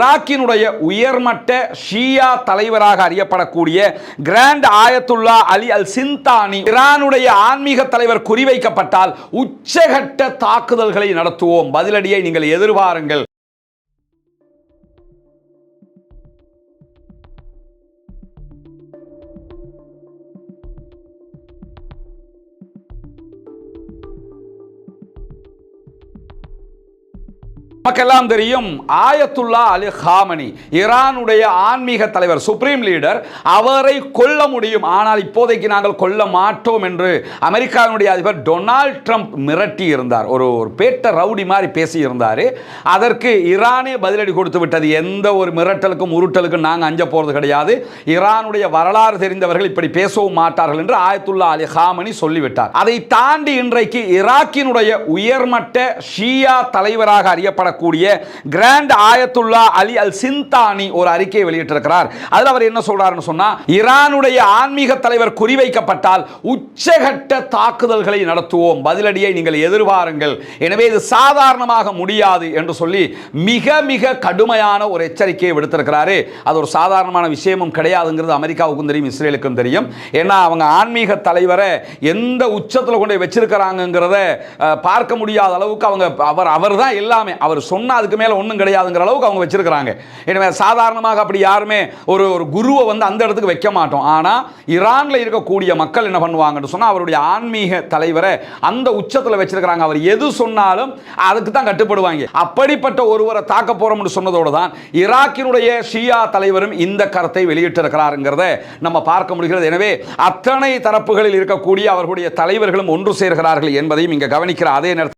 ஈராக்கினுடைய உயர்மட்ட ஷியா தலைவராக அறியப்படக்கூடிய கிராண்ட் ஆயத்துல்லா அலி அல் சிந்தானி ஈரானுடைய ஆன்மீக தலைவர் குறிவைக்கப்பட்டால் உச்சகட்ட தாக்குதல்களை நடத்துவோம். பதிலடியை நீங்கள் எதிர்பாருங்கள். நமக்கெல்லாம் தெரியும் ஆயத்துல்லா அலி ஹாமனி ஈரானுடைய ஆன்மீக தலைவர் சுப்ரீம் லீடர் அவரை கொல்ல முடியும். ஆனால் இப்போதைக்கு நாங்கள் கொல்ல மாட்டோம் என்று அமெரிக்காவினுடைய அதிபர் டொனால்ட் ட்ரம்ப் மிரட்டி இருந்தார். ஒரு ஒரு பேட்ட ரவுடி மாதிரி பேசி இருந்தார். அதற்கு ஈரானே பதிலடி கொடுத்து விட்டது. எந்த ஒரு மிரட்டலுக்கும் உருட்டலுக்கும் நாங்கள் அஞ்ச போகிறது கிடையாது. ஈரானுடைய வரலாறு தெரிந்தவர்கள் இப்படி பேசவும் மாட்டார்கள் என்று ஆயத்துல்லா அலி ஹாமனி சொல்லிவிட்டார். அதை தாண்டி இன்றைக்கு ஈராக்கினுடைய உயர்மட்ட ஷியா தலைவராக வரக்கூடிய கிராண்ட் ஆயத்துல்லா அலி அல் சிந்தானி ஒரு அறிக்கையை வெளியிட்டிருக்கிறார். அதில் அவர் என்ன சொல்றாருன்னு சொன்னா ஈரானுடைய ஆன்மீக தலைவர் குறிவைக்கப்பட்டால் உச்சகட்ட தாக்குதல்களை நடத்துவோம். பதிலடியை நீங்கள் எதிர்பாருங்கள். எனவே இது சாதாரணமாக முடியாது என்று சொல்லி மிக மிக கடுமையான ஒரு எச்சரிக்கையை விடுத்திருக்கிறாரு. அது ஒரு சாதாரணமான விஷயமும் கிடையாதுங்கிறது அமெரிக்காவுக்கும் தெரியும் இஸ்ரேலுக்கும் தெரியும். ஏன்னா அவங்க ஆன்மீக தலைவரை எந்த உச்சத்தில் கொண்டு வச்சிருக்கிறாங்கிறத பார்க்க முடியாத அளவுக்கு அவங்க அவர் அவர் தான் எல்லாமே. அவர் சொன்னால் அதுக்கு மேலே ஒன்றும் கிடையாதுங்கிற அளவுக்கு அவங்க வச்சுருக்கிறாங்க. எனவே சாதாரணமாக அப்படி யாருமே ஒரு ஒரு குருவை வந்து அந்த இடத்துக்கு வைக்க மாட்டோம். ஆனால் ஈரானில் இருக்கக்கூடிய மக்கள் என்ன பண்ணுவாங்கன்னு சொன்னால் அவருடைய ஆன்மீக தலைவரை அந்த உச்சத்தில் வச்சுருக்கிறாங்க. அவர் எது சொன்னாலும் அதுக்கு தான் கட்டுப்படுவாங்க. அப்படிப்பட்ட ஒருவரை தாக்க போகிறோம்னு சொன்னதோடு தான் ஈராக்கினுடைய ஷியா தலைவரும் இந்த கருத்தை வெளியிட்டிருக்கிறாருங்கிறத நம்ம பார்க்க முடிகிறது. எனவே அத்தனை தரப்புகளில் இருக்கக்கூடிய அவர்களுடைய தலைவர்களும் ஒன்று சேர்கிறார்கள் என்பதையும் இங்கே கவனிக்கிற அதே நேரத்தில்